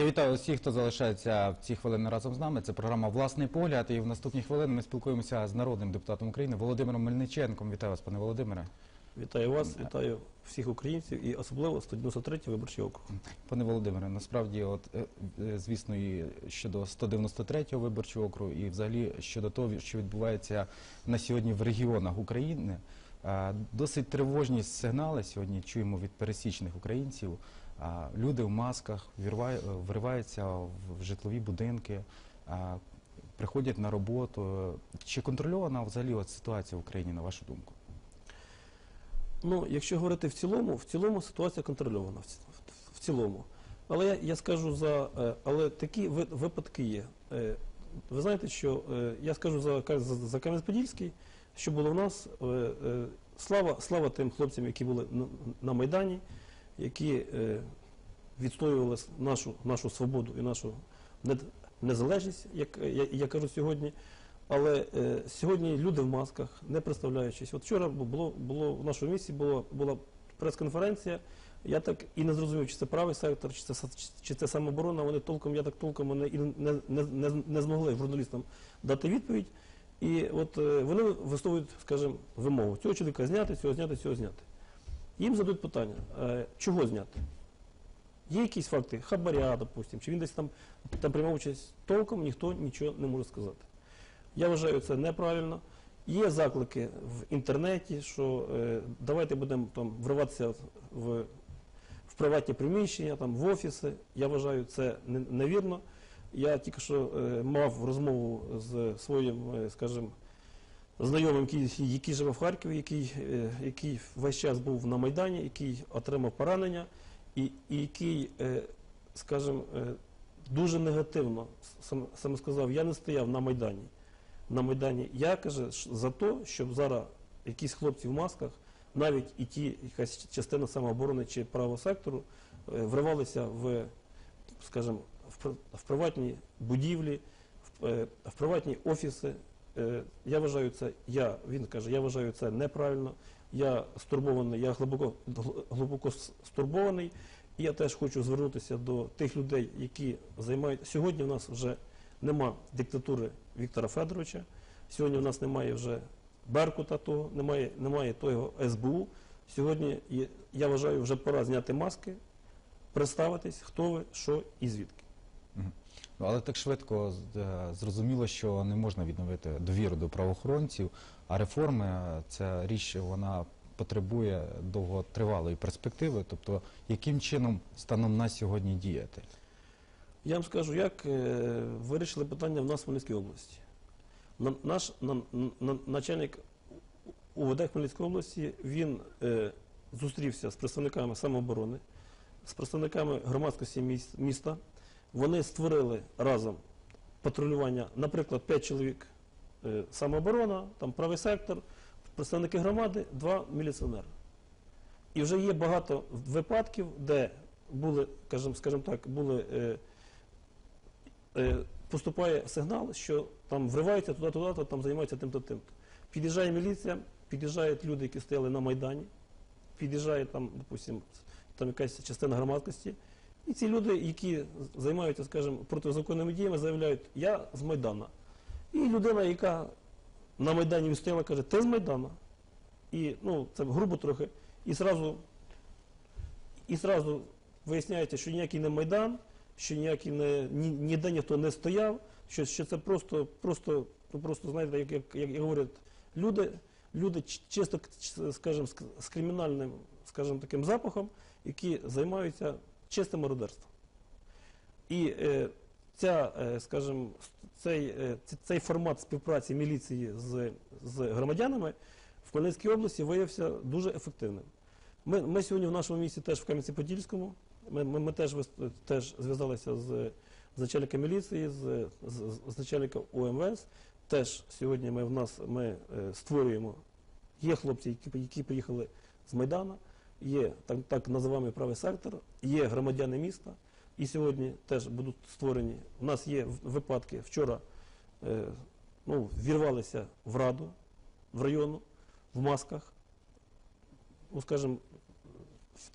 Я вітаю усіх, хто залишається в ці хвилини разом з нами. Це програма Власний погляд. І в наступні хвилини ми спілкуємося з народним депутатом України Володимиром Мельниченком. Вітаю вас, пане Володимире. Вітаю вас, вітаю всіх українців і особливо 193-й виборчий округ. Пане Володимире, насправді, от е, е, звісно, і щодо 193-го виборчого округу, і взагалі щодо того, що відбувається на сьогодні в регіонах України, е, досить тривожні сигнали сьогодні чуємо від пересічних українців. Люди в масках вірвай- е, в житлові будинки, приходять на роботу. Чи контрольована взагалі ситуація в Україні, на вашу думку? Ну, якщо говорити в цілому, в цілому ситуація контрольована в ці- в- в цілому. Але я, я скажу за е, але такі ви- випадки є. Е, Ви знаєте, що я скажу за, за, Кам'янець-Подільський, що було в нас. Слава, слава тим хлопцям, які були на Майдані, які е, відстоювали нашу, нашу свободу і нашу незалежність, як я, я кажу сьогодні. Але е, сьогодні люди в масках, не представляючись. От вчора було, було в нашому місті була, була прес-конференція. Я так і не зрозумів, чи це правий сектор, чи це, чи це самооборона. Вони толком, я так толком не, не, не, не, змогли журналістам дати відповідь. І от е, вони висловлюють, скажімо, вимогу цього чоловіка зняти, цього зняти, цього зняти. Їм задають питання, е, чого зняти? Є якісь факти, хабаря, допустим, чи він десь там, там приймав участь толком, ніхто нічого не може сказати. Я вважаю це неправильно. Є заклики в інтернеті, що е, давайте будемо там вриватися в, в приватні приміщення, там в офіси. Я вважаю це не- невірно. Я тільки що е, мав розмову з своїм, е, скажімо, знайомим, який, який живе в Харкові, який, е, який весь час був на Майдані, який отримав поранення, і, і який, е, скажімо, е, дуже негативно сам- саме сказав, я не стояв на Майдані на Майдані. Я каже за те, щоб зараз якісь хлопці в масках, навіть і ті, якась частина самооборони чи правого сектору, вривалися в, скажімо, в, при- приватні будівлі, в приватні офіси. Е, Я вважаю це, я, він каже, я вважаю це неправильно. Я стурбований, я глибоко, глибоко стурбований. І я теж хочу звернутися до тих людей, які займають. Сьогодні в нас вже нема диктатури Віктора Федоровича. Сьогодні в нас немає вже Беркута того, немає, немає того СБУ. Сьогодні я вважаю, вже пора зняти маски, представитись, хто ви, що і звідки. Ну, але так швидко е, зрозуміло, що не можна відновити довіру до правоохоронців, а реформи е, ця річ вона потребує довготривалої перспективи. Тобто, яким чином станом на сьогодні діяти? Я вам скажу, як е, вирішили питання в нас в Хмельницькій області. Наш на- на- начальник УВД Хмельницької області він зустрівся з представниками самооборони, з представниками громадськості міста. Вони створили разом патрулювання, наприклад, 5 чоловік е, самооборона, там правий сектор, представники громади, два міліціонери. І вже є багато випадків, де були, скажімо, скажімо так, були. Е, е, поступає сигнал, що там вриваються туди-туди, то там займаються тим-то тим-то. Під'їжджає міліція, під'їжджають люди, які стояли на Майдані, під'їжджає там, допустим, там якась частина громадськості. І ці люди, які займаються, скажімо, протизаконними діями, заявляють, я з Майдана. І людина, яка на Майдані відстояла, каже, ти з Майдана. І ну, це грубо трохи. І зразу, і зразу виясняється, що ніякий не Майдан, що ніякий не, ні, ніде ніхто не стояв, що, що це просто, просто, просто знаєте, як, як, як говорять, люди, люди чисто, скажімо, з кримінальним, скажімо, таким запахом, які займаються чистим мародерством. І е, ця, е, скажімо, цей, е, цей формат співпраці міліції з, з громадянами в Хмельницькій області виявився дуже ефективним. Ми, ми сьогодні в нашому місті теж в Кам'янці-Подільському. Ми, ми, ми теж, теж зв'язалися з, з начальником міліції, з, з, з начальником УМВС. Теж сьогодні ми в нас ми е, створюємо. Є хлопці, які, які приїхали з Майдана, є так, так називаємо правий сектор, є громадяни міста. І сьогодні теж будуть створені. У нас є випадки. Вчора е, ну, вірвалися в раду, в району, в масках. Ну, скажімо,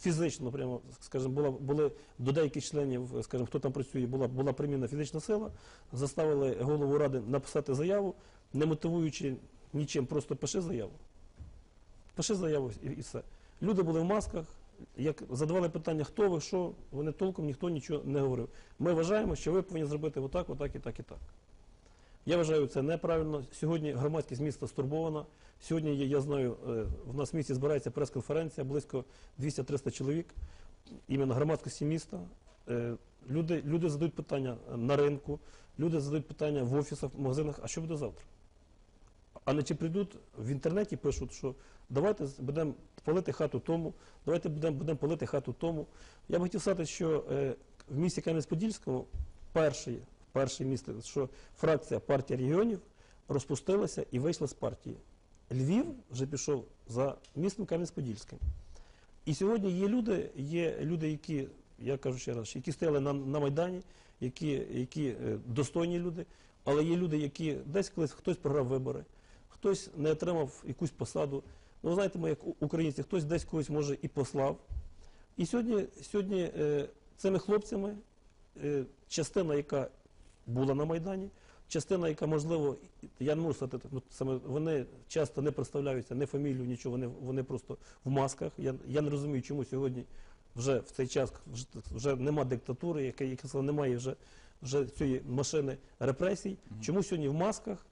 фізично, прямо, скажімо, була, були до деяких членів, скажімо, хто там працює, була, була примінна фізична сила, заставили голову ради написати заяву, не мотивуючи нічим, просто пиши заяву. Пиши заяву і, і все. Люди були в масках, як задавали питання, хто ви, що, вони толком ніхто нічого не говорив. Ми вважаємо, що ви повинні зробити отак, отак і так і так. Я вважаю це неправильно. Сьогодні громадськість міста стурбована. Сьогодні я знаю, е, в нас в місті збирається прес-конференція, близько 200-300 чоловік, іменно громадськості міста. Е, Люди, люди задають питання на ринку, люди задають питання в офісах, в магазинах, а що буде завтра? А не чи прийдуть в інтернеті, пишуть, що давайте будемо палити хату тому, давайте будемо будем палити хату тому. Я б хотів сказати, що е, в місті Кам'янець-Подільському перший, перший місце, що фракція партії регіонів розпустилася і вийшла з партії. Львів вже пішов за містом Кам'янець-Подільським. І сьогодні є люди, є люди, які, я кажу ще раз, які стояли на, на Майдані, які, які е, достойні люди, але є люди, які десь колись хтось програв вибори, хтось не отримав якусь посаду. Ну, ви знаєте, ми як українці, хтось десь когось може і послав. І сьогодні, сьогодні е, цими хлопцями, е, частина, яка була на Майдані, частина, яка, можливо, я не можу сказати, ну, саме вони часто не представляються, не фамілію, нічого, вони, вони просто в масках. Я, я не розумію, чому сьогодні вже в цей час вже, вже нема диктатури, яка, яка немає вже, вже цієї машини репресій. Чому сьогодні в масках?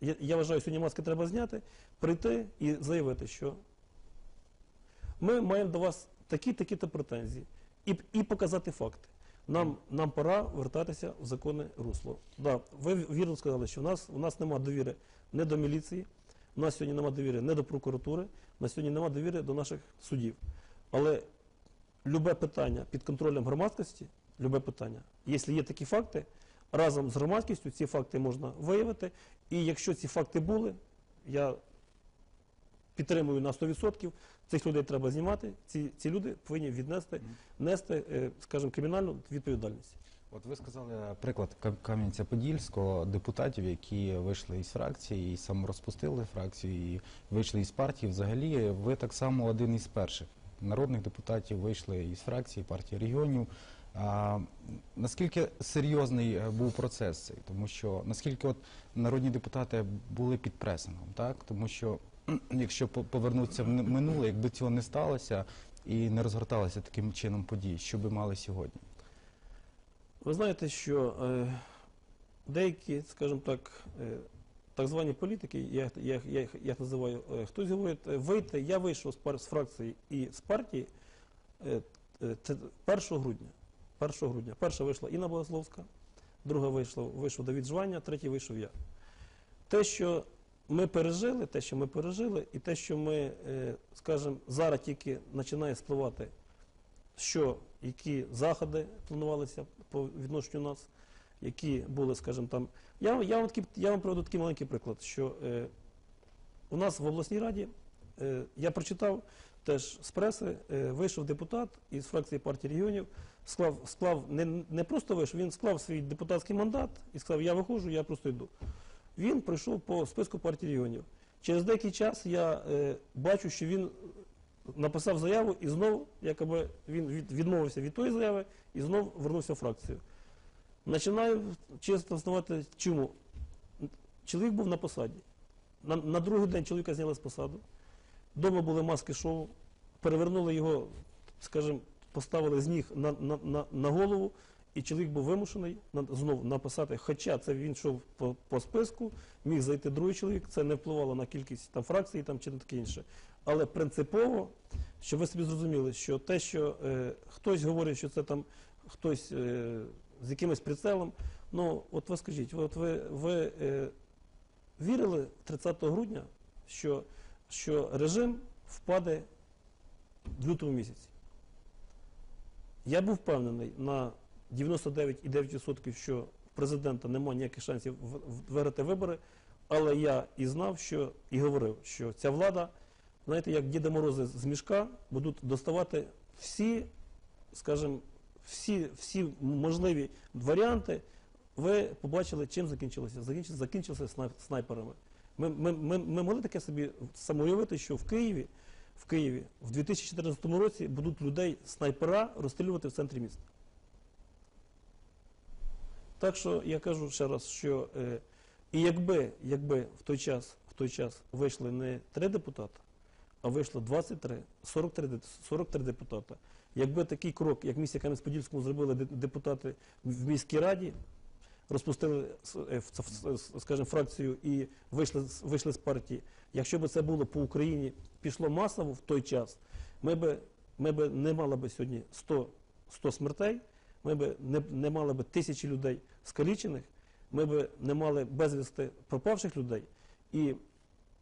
Я, я вважаю, сьогодні маски треба зняти, прийти і заявити, що ми маємо до вас такі-такі-то претензії і, і показати факти. Нам, нам пора вертатися в законне русло. Да, ви вірно сказали, що в нас, у нас немає довіри не до міліції, у нас сьогодні немає довіри не до прокуратури, у нас сьогодні немає довіри до наших судів. Але любе питання під контролем громадськості, любе питання, якщо є такі факти, разом з громадськістю ці факти можна виявити. І якщо ці факти були, я підтримую на 100%, цих людей треба знімати, ці, ці люди повинні віднести, нести, е, скажімо, кримінальну відповідальність. От ви сказали приклад Кам- Кам'янця-Подільського депутатів, які вийшли із фракції і саморозпустили фракцію, і вийшли із партії. Взагалі, ви так само один із перших народних депутатів вийшли із фракції партії регіонів. Наскільки серйозний е, був процес цей? Тому що наскільки от народні депутати були під пресингом, так? Тому що якщо повернутися в минуле, якби цього не сталося і не розгорталися таким чином події, що би мали сьогодні? Ви знаєте, що е, деякі, скажімо так, е, так звані політики, я, я, я, їх- називаю, хтось говорить, вийти, я вийшов з, фракції і з партії е, е, це 1 грудня. 1 грудня. Перша вийшла Інна Богословська, друга вийшла, вийшов Давід Жвання, третій вийшов я. Те, що ми пережили, те, що ми пережили, і те, що ми, е, скажімо, зараз тільки починає спливати що які заходи планувалися по відношенню нас, які були, скажімо, там. Я, я, вам, такий, я вам приведу такий маленький приклад, що е, у нас в обласній раді е, я прочитав теж з преси, е, вийшов депутат із фракції партії регіонів, склав, склав не, не просто вийшов, він склав свій депутатський мандат і сказав, я виходжу, я просто йду. Він пройшов по списку партії регіонів. Через деякий час я е, бачу, що він написав заяву і знову, якоби він від, відмовився від тої заяви і знову вернувся в фракцію. Починаю чесно взнавати, чому. Чоловік був на посаді. На, на другий день чоловіка зняли з посаду. Дома були маски шоу, перевернули його, скажімо, поставили з ніг на, на, на, на голову, і чоловік був вимушений знову написати, хоча це він йшов по, по списку, міг зайти другий чоловік, це не впливало на кількість там, фракцій там, чи на таке інше. Але принципово, щоб ви собі зрозуміли, що те, що е, хтось говорить, що це там хтось е, з якимось прицелом, ну от ви скажіть, от ви, ви е, вірили 30 грудня, що, що режим впаде в лютому місяці? Я був впевнений на 99,9%, що в президента немає ніяких шансів виграти вибори, але я і знав, що і говорив, що ця влада, знаєте, як Діда Морози з мішка, будуть доставати всі, скажімо, всі, всі можливі варіанти. Ви побачили, чим? Закінчилося, закінчилося снайперами. Ми, ми, ми, ми могли таке собі самоуявити, що в Києві в Києві в 2014 році будуть людей снайпера розстрілювати в центрі міста. Так що я кажу ще раз, що е, і якби, якби в той час, в той час вийшли не три депутати, а вийшло 23, 43, де- 43 депутата. Якби такий крок, як місті Кам'янець-Подільському зробили депутати в міській раді, розпустили е, скажімо, фракцію і вийшли, вийшли з партії. Якщо б це було по Україні, пішло масово в той час, ми би, ми би не мали би сьогодні 100, 100 смертей, ми би не, не мали би тисячі людей скалічених, ми би не мали безвісти пропавших людей. І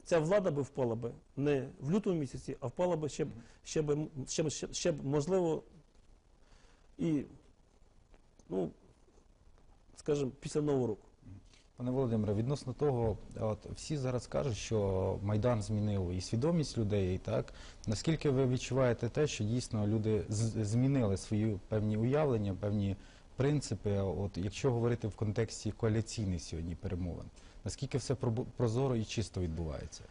ця влада би впала би не в лютому місяці, а впала би ще б, ще б, ще б, ще, б можливо, і, ну, скажімо, після Нового року. Пане Володимире, відносно того, от всі зараз кажуть, що Майдан змінив і свідомість людей, і так наскільки ви відчуваєте те, що дійсно люди змінили свої певні уявлення, певні принципи? От якщо говорити в контексті коаліційних сьогодні перемовин, наскільки все прозоро і чисто відбувається?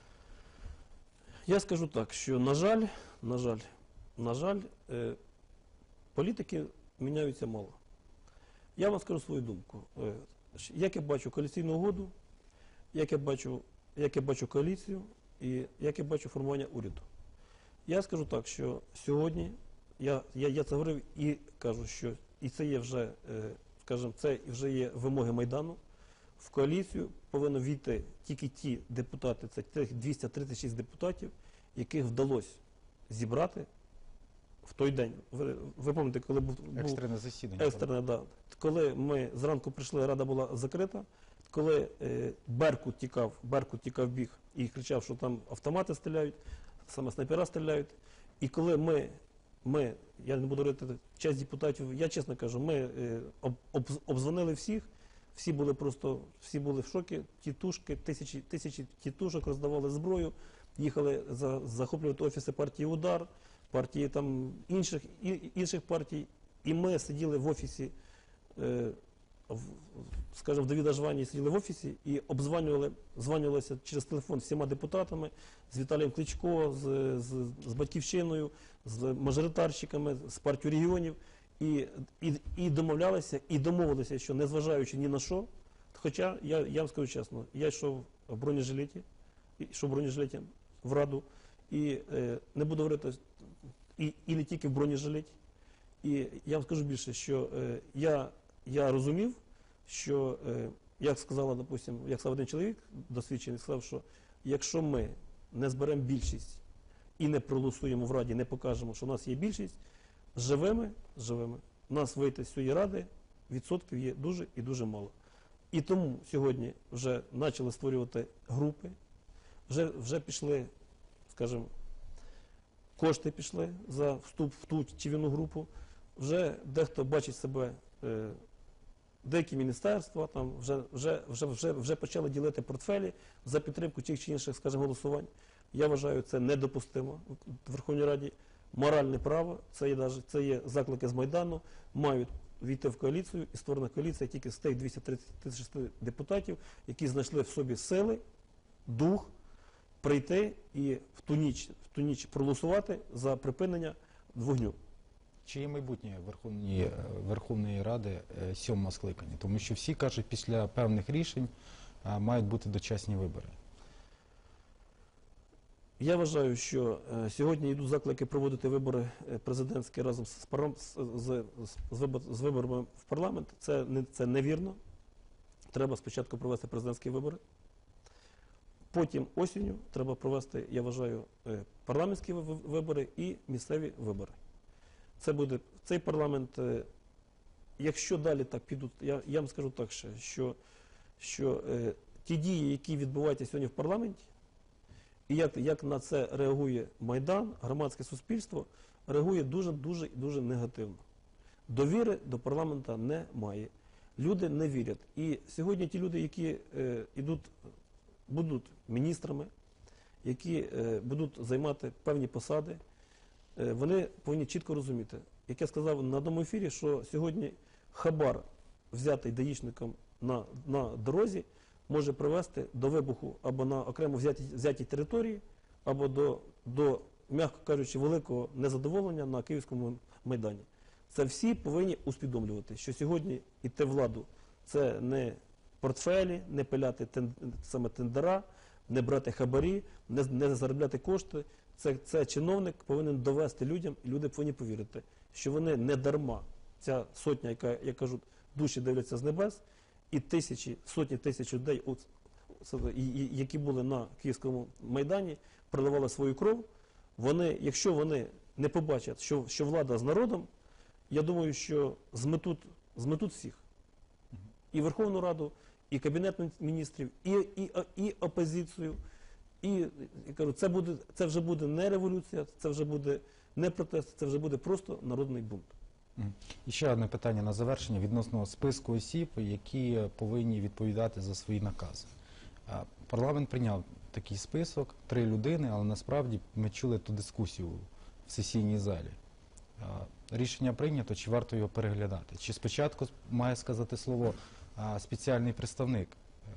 Я скажу так, що, на жаль, на жаль, на жаль, е, політики міняються мало. Я вам скажу свою думку. Е, як я бачу коаліційну угоду, як я бачу, як я бачу коаліцію і як я бачу формування уряду. Я скажу так, що сьогодні я, я, я це говорив і кажу, що і це є вже, е, скажімо, це вже є вимоги Майдану. В коаліцію повинно війти тільки ті депутати, це тих 236 депутатів, яких вдалося зібрати в той день. Ви, ви пам'ятаєте, коли був, був Екстрене засідання. екстрене, да. коли ми зранку прийшли, рада була закрита. Коли е, Беркут тікав, Беркут тікав біг і кричав, що там автомати стріляють, саме снайпера стріляють. І коли ми, ми я не буду говорити часть депутатів, я чесно кажу, ми е, об, об, обдзвонили всіх, всі були просто, всі були в шокі, тітушки, тисячі, тисячі тітушок роздавали зброю, їхали за, захоплювати офіси партії Удар, партії там інших, інших партій. І ми сиділи в офісі, е, в, скажімо, в Давіда Жвані сиділи в офісі і обзванювали, званювалися через телефон всіма депутатами, з Віталієм Кличко, з, з, з Батьківщиною, з мажоритарщиками, з партією регіонів. І, і, і домовлялися, і домовилися, що незважаючи ні на що, хоча я, я вам скажу чесно, я йшов в бронежилеті, йшов в бронежилеті в Раду, і е, не буду говорити, і, і не тільки в бронежилеті. І я вам скажу більше, що е, я, я розумів, що, е, як сказала, допустим, як сказав один чоловік досвідчений, сказав, що якщо ми не зберемо більшість і не проголосуємо в Раді, не покажемо, що у нас є більшість, живими, живими, нас вийти з цієї ради відсотків є дуже і дуже мало. І тому сьогодні вже почали створювати групи, вже, вже пішли, скажімо, кошти пішли за вступ в ту чи в іншу групу. Вже дехто бачить себе, е, деякі міністерства там вже, вже, вже, вже, вже почали ділити портфелі за підтримку тих чи інших, скажімо, голосувань. Я вважаю, це недопустимо в Верховній Раді. Моральне право, це є, це є заклики з Майдану, мають війти в коаліцію і створена коаліція тільки з тих 236 депутатів, які знайшли в собі сили, дух прийти і в ту ніч, ту ніч проголосувати за припинення вогню. Чи є майбутнє Верховної, е, Верховної Ради е, сьомого скликання? Тому що всі кажуть, після певних рішень е, мають бути дочасні вибори. Я вважаю, що сьогодні йдуть заклики проводити вибори президентські разом з, з, з, виборами в парламент. Це, це невірно. Треба спочатку провести президентські вибори. Потім осінню треба провести, я вважаю, парламентські ви- вибори і місцеві вибори. Це буде цей парламент. е, Якщо далі так підуть, я, я вам скажу так ще, що, що е, ті дії, які відбуваються сьогодні в парламенті, і як, як на це реагує Майдан, громадське суспільство, реагує дуже дуже дуже негативно. Довіри до парламента немає. Люди не вірять. І сьогодні ті люди, які е, ідуть, будуть міністрами, які е, будуть займати певні посади, е, вони повинні чітко розуміти. Як я сказав на одному ефірі, що сьогодні хабар, взятий даїшником на, на дорозі, може привести до вибуху або на окремо взятій, взятій території, або до, до м'яко кажучи, великого незадоволення на Київському майдані. Це всі повинні усвідомлювати, що сьогодні йти владу це не портфелі, не пиляти тен- саме тендера, не брати хабарі, не, не заробляти кошти. Це, це чиновник повинен довести людям, і люди повинні повірити, що вони не дарма. Ця сотня, яка, як кажуть, душі дивляться з небес, і тисячі, сотні тисяч людей, які були на Київському майдані, проливали свою кров. Вони, якщо вони не побачать, що, що влада з народом, я думаю, що зметуть, зметуть всіх. І Верховну Раду, і Кабінет міністрів, і, і, і опозицію. І я кажу, це, буде, це вже буде не революція, це вже буде не протест, це вже буде просто народний бунт. І ще одне питання на завершення відносно списку осіб, які повинні відповідати за свої накази. Парламент прийняв такий список, три людини, але насправді ми чули ту дискусію в сесійній залі. Рішення прийнято, чи варто його переглядати? Чи спочатку має сказати слово спеціальний представник, ем,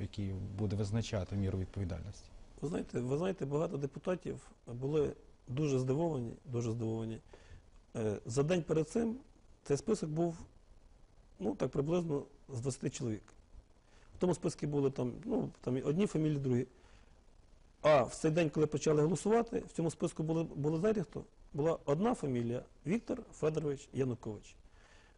який буде визначати міру відповідальності? Ви знаєте, ви знаєте, багато депутатів були дуже здивовані, дуже здивовані. Е, За день перед цим цей список був ну, так приблизно з 20 чоловік. В тому списку були там, ну, там одні фамілії, другі. А в цей день, коли почали голосувати, в цьому списку були, були знаєте хто? Була одна фамілія Віктор Федорович Янукович.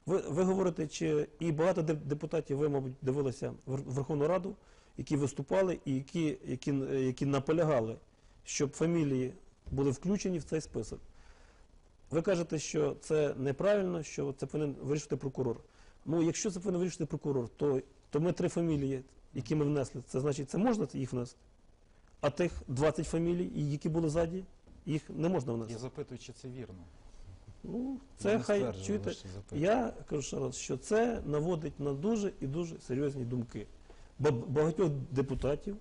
Ви, ви говорите, чи і багато деп- депутатів, ви, мабуть, дивилися Вер- Верховну Раду, які виступали і які, які, які наполягали, щоб фамілії були включені в цей список. Ви кажете, що це неправильно, що це повинен вирішити прокурор. Ну, якщо це повинен вирішити прокурор, то, то ми три фамілії, які ми внесли, це значить, це можна їх внести. А тих 20 фамілій, які були ззаді, їх не можна внести. Я запитую, чи це вірно. Ну, це хай чуєте. Я кажу ще раз, що це наводить на дуже і дуже серйозні думки. Багатьох депутатів,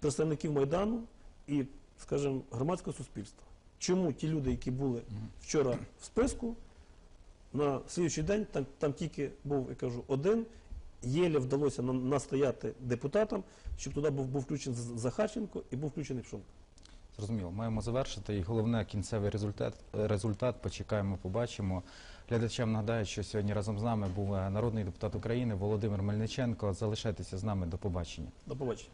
представників Майдану і, скажімо, громадського суспільства. Чому ті люди, які були вчора в списку, на слідчий день там, там тільки був, я кажу, один. Єле вдалося настояти депутатам, щоб туди був, був включений Захарченко і був включений Пшонка. Зрозуміло, маємо завершити. І головне кінцевий результат. Результат почекаємо, побачимо. Глядачам нагадаю, що сьогодні разом з нами був е, народний депутат України Володимир Мельниченко. Залишайтеся з нами. До побачення. До побачення.